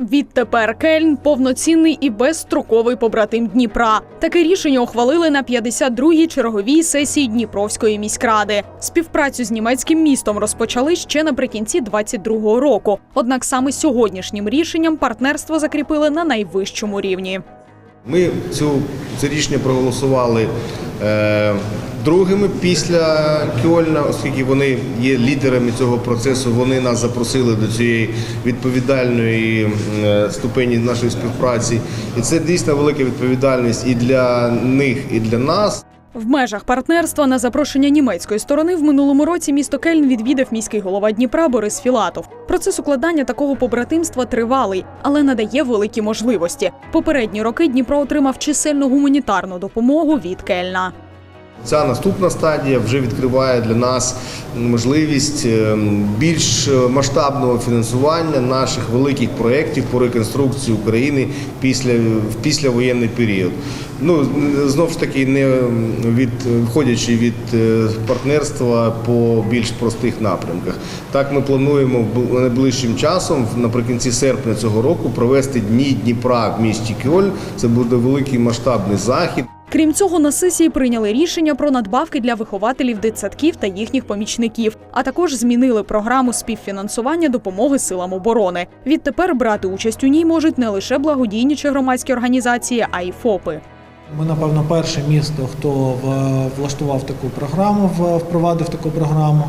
Відтепер Кельн повноцінний і безстроковий побратим Дніпра. Таке рішення ухвалили на 52-й черговій сесії Дніпровської міськради. Співпрацю з німецьким містом розпочали ще наприкінці 22-го року. Однак саме сьогоднішнім рішенням партнерство закріпили на найвищому рівні. Ми цю це рішення проголосували е, другими після Кьольна, оскільки вони є лідерами цього процесу. Вони нас запросили до цієї відповідальної е, ступені нашої співпраці, і це дійсно велика відповідальність і для них, і для нас. В межах партнерства на запрошення німецької сторони в минулому році місто Кельн відвідав міський голова Дніпра Борис Філатов. Процес укладання такого побратимства тривалий, але надає великі можливості. Попередні роки Дніпро отримав чисельну гуманітарну допомогу від Кельна. Ця наступна стадія вже відкриває для нас можливість е, більш масштабного фінансування наших великих проєктів по реконструкції України після післявоєнний період. Ну знову ж таки, не від виходячи від е, партнерства по більш простих напрямках. Так ми плануємо найближчим часом, наприкінці серпня цього року, провести дні Дніпра в місті Кьоль. Це буде великий масштабний захід. Крім цього, на сесії прийняли рішення про надбавки для вихователів дитсадків та їхніх помічників, а також змінили програму співфінансування допомоги силам оборони. Відтепер брати участь у ній можуть не лише благодійні чи громадські організації, а й ФОПи. Ми, напевно, перше місто, хто влаштував таку програму, впровадив таку програму.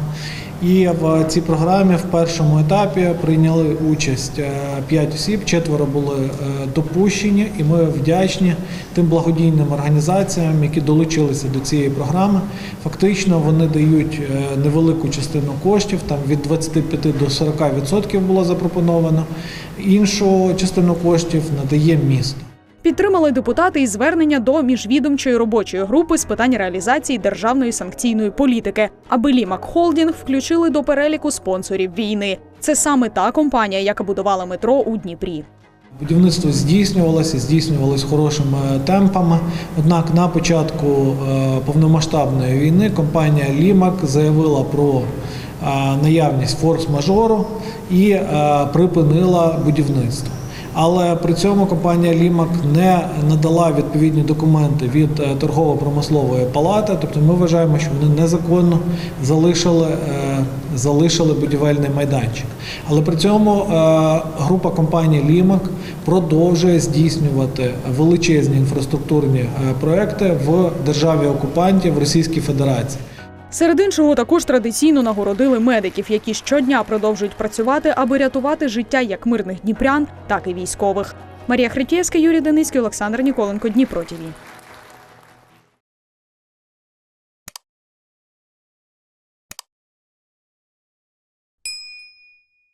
І в цій програмі в першому етапі прийняли участь 5 осіб, четверо були е, допущені, і ми вдячні тим благодійним організаціям, які долучилися до цієї програми. Фактично вони дають е, невелику частину коштів, там від 25 до 40% було запропоновано. Іншу частину коштів надає місто. Підтримали депутати і звернення до міжвідомчої робочої групи з питань реалізації державної санкційної політики, аби Лімак Холдінг включили до переліку спонсорів війни. Це саме та компанія, яка будувала метро у Дніпрі. Будівництво здійснювалося, здійснювалося хорошими темпами. Однак на початку е, повномасштабної війни компанія Лімак заявила про е, наявність форс-мажору і е, припинила будівництво. Але при цьому компанія Лімак не надала відповідні документи від е, торгово-промислової палати. Тобто ми вважаємо, що вони незаконно залишили, е, залишили будівельний майданчик. Але при цьому е, група компаній Лімак продовжує здійснювати величезні інфраструктурні проекти в державі окупантів Російській Федерації. Серед іншого також традиційно нагородили медиків, які щодня продовжують працювати, аби рятувати життя як мирних дніпрян, так і військових. Марія Хретєвська, Юрій Деницький, Олександр Ніколенко, Дніпро ТІВІ.